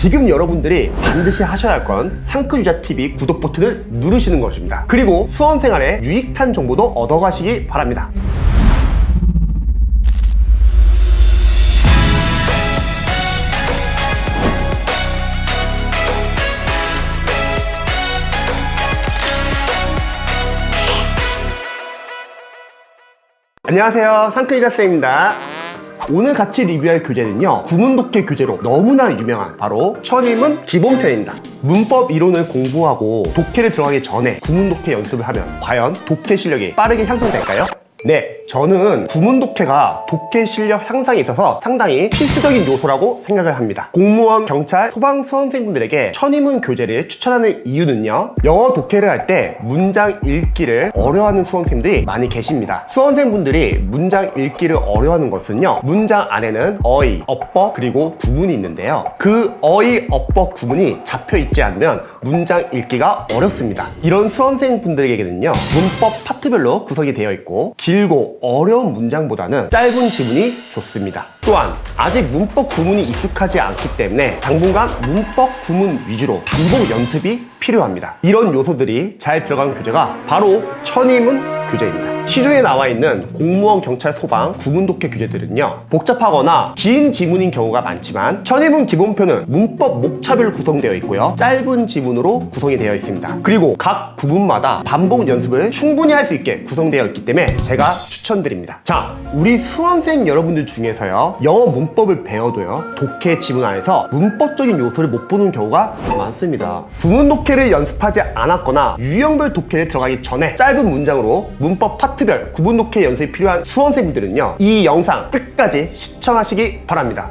지금 여러분들이 반드시 하셔야 할 건 상크유자TV 구독 버튼을 누르시는 것입니다. 그리고 수험생활에 유익한 정보도 얻어가시기 바랍니다. 안녕하세요. 상크유자쌤입니다. 오늘 같이 리뷰할 교재는요 구문독해 교재로 너무나 유명한 바로 천임은 기본편입니다 문법 이론을 공부하고 독해를 들어가기 전에 구문독해 연습을 하면 과연 독해 실력이 빠르게 향상될까요? 네, 저는 구문 독해가 독해 실력 향상에 있어서 상당히 필수적인 요소라고 생각을 합니다. 공무원, 경찰, 소방 수험생분들에게 천임은 교재를 추천하는 이유는요. 영어 독해를 할 때 문장 읽기를 어려워하는 수험생들이 많이 계십니다. 수험생분들이 문장 읽기를 어려워하는 것은요. 문장 안에는 어휘, 어법, 그리고 구문이 있는데요. 그 어휘, 어법, 구문이 잡혀 있지 않으면 문장 읽기가 어렵습니다. 이런 수험생분들에게는요. 문법 파트 별로 구성이 되어 있고 길고 어려운 문장보다는 짧은 지문이 좋습니다. 또한 아직 문법 구문이 익숙하지 않기 때문에 당분간 문법 구문 위주로 반복 연습이 필요합니다. 이런 요소들이 잘 들어간 교재가 바로 천임은 교재입니다. 시중에 나와 있는 공무원, 경찰, 소방, 구문독해 교재들은요 복잡하거나 긴 지문인 경우가 많지만 천임은 기본표는 문법 목차별로 구성되어 있고요 짧은 지문으로 구성이 되어 있습니다. 그리고 각 구문마다 반복 연습을 충분히 할 수 있게 구성되어 있기 때문에 제가 추천드립니다. 자 우리 수험생 여러분들 중에서요 영어 문법을 배워도요 독해 지문 안에서 문법적인 요소를 못 보는 경우가 많습니다. 구문 독해를 연습하지 않았거나 유형별 독해를 들어가기 전에 짧은 문장으로 문법 파트 별 구분 독해 연습이 필요한 수험생분들은요 이 영상 끝까지 시청하시기 바랍니다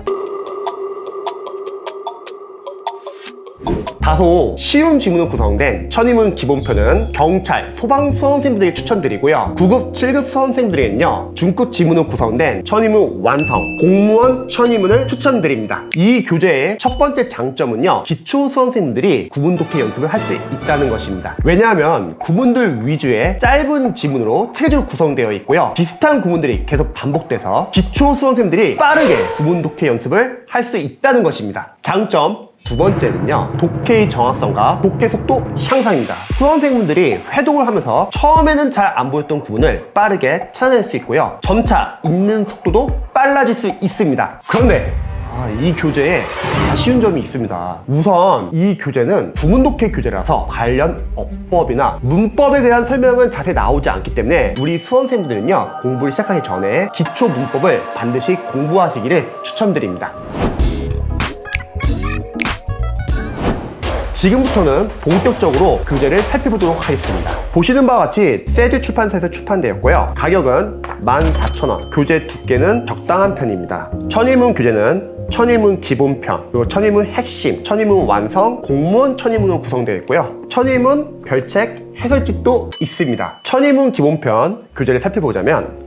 다소 쉬운 지문으로 구성된 천임은 기본표는 경찰, 소방 수험생분들에게 추천드리고요. 9급, 7급 수험생들에게는요. 중급 지문으로 구성된 천임은 완성, 공무원 천임문을 추천드립니다. 이 교재의 첫 번째 장점은요. 기초 수험생분들이 구문 독해 연습을 할 수 있다는 것입니다. 왜냐하면 구문들 위주의 짧은 지문으로 체계적으로 구성되어 있고요. 비슷한 구문들이 계속 반복돼서 기초 수험생들이 빠르게 구문 독해 연습을 할 수 있다는 것입니다. 장점 두 번째는요 독해의 정확성과 독해 속도 향상입니다 수험생분들이 회독을 하면서 처음에는 잘 안 보였던 구문을 빠르게 찾아낼 수 있고요 점차 읽는 속도도 빨라질 수 있습니다 그런데 아, 이 교재에 아쉬운 점이 있습니다. 우선 이 교재는 구문독해 교재라서 관련 어법이나 문법에 대한 설명은 자세히 나오지 않기 때문에 우리 수험생분들은요 공부를 시작하기 전에 기초 문법을 반드시 공부하시기를 추천드립니다. 지금부터는 본격적으로 교재를 살펴보도록 하겠습니다. 보시는 바와 같이 세드 출판사에서 출판되었고요. 가격은 14,000원. 교재 두께는 적당한 편입니다. 천일문 교재는 천일문 기본편, 그리고 천일문 핵심, 천일문 완성, 공무원 천일문으로 구성되어 있고요. 천일문 별책 해설집도 있습니다. 천일문 기본편 교재를 살펴보자면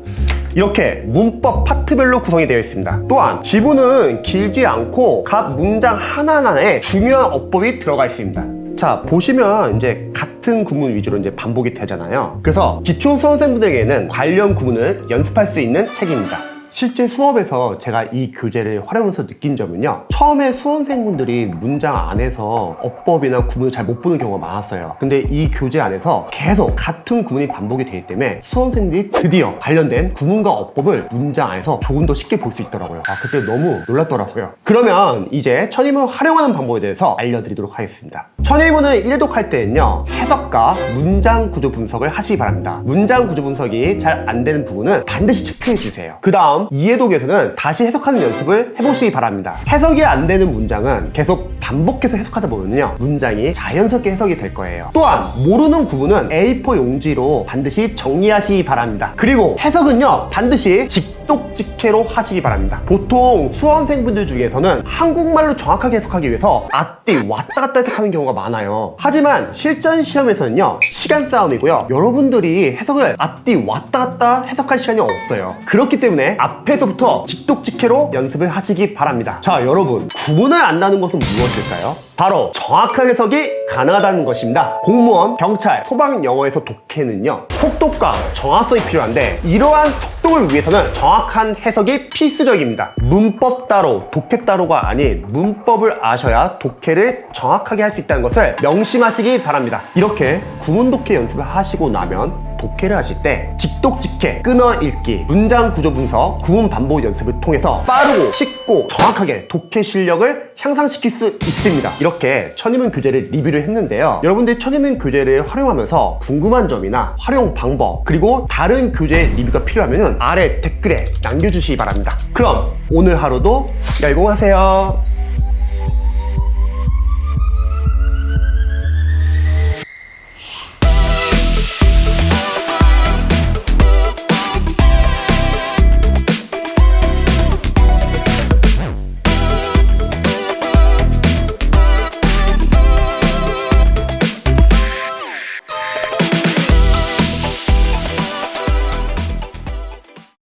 이렇게 문법 파트별로 구성이 되어 있습니다. 또한 지문은 길지 않고 각 문장 하나하나에 중요한 어법이 들어가 있습니다. 자, 보시면 이제 같은 구문 위주로 이제 반복이 되잖아요. 그래서 기초 수험생분들에게는 관련 구문을 연습할 수 있는 책입니다. 실제 수업에서 제가 이 교재를 활용해서 느낀 점은요. 처음에 수험생분들이 문장 안에서 어법이나 구문을 잘 못 보는 경우가 많았어요. 근데 이 교재 안에서 계속 같은 구문이 반복이 되기 때문에 수험생들이 드디어 관련된 구문과 어법을 문장 안에서 조금 더 쉽게 볼 수 있더라고요. 아, 그때 너무 놀랐더라고요. 그러면 이제 천의문을 활용하는 방법에 대해서 알려드리도록 하겠습니다. 천의문을 1회독 할 때는요. 해석과 문장 구조 분석을 하시기 바랍니다. 문장 구조 분석이 잘 안 되는 부분은 반드시 체크해 주세요. 그 다음 이해독에서는 다시 해석하는 연습을 해보시기 바랍니다. 해석이 안 되는 문장은 계속 반복해서 해석하다 보면요. 문장이 자연스럽게 해석이 될 거예요. 또한 모르는 구문은 A4 용지로 반드시 정리하시기 바랍니다. 그리고 해석은요. 반드시 직 독직해로 하시기 바랍니다. 보통 수험생분들 중에서는 한국말로 정확하게 해석하기 위해서 앞뒤 왔다 갔다 해석하는 경우가 많아요. 하지만 실전 시험에서는요. 시간 싸움이고요. 여러분들이 해석을 앞뒤 왔다 갔다 해석할 시간이 없어요. 그렇기 때문에 앞에서부터 직독직해로 연습을 하시기 바랍니다. 자, 여러분. 구문을 안다는 것은 무엇일까요? 바로 정확한 해석이 가능하다는 것입니다. 공무원, 경찰, 소방 영어에서 독해는요. 속도과 정확성이 필요한데 이러한 속도를 위해서는 정확 정확한 해석이 필수적입니다. 문법 따로, 독해 따로가 아닌 문법을 아셔야 독해를 정확하게 할 수 있다는 것을 명심하시기 바랍니다. 이렇게 구문 독해 연습을 하시고 나면 독해를 하실 때 직독 직해, 끊어 읽기, 문장 구조 분석, 구문 반복 연습을 통해서 빠르고 쉽고 정확하게 독해 실력을 향상시킬 수 있습니다. 이렇게 천인문 교재를 리뷰를 했는데요. 여러분들이 천인문 교재를 활용하면서 궁금한 점이나 활용 방법 그리고 다른 교재 리뷰가 필요하면 아래 댓글에 남겨주시기 바랍니다. 그럼 오늘 하루도 열공하세요.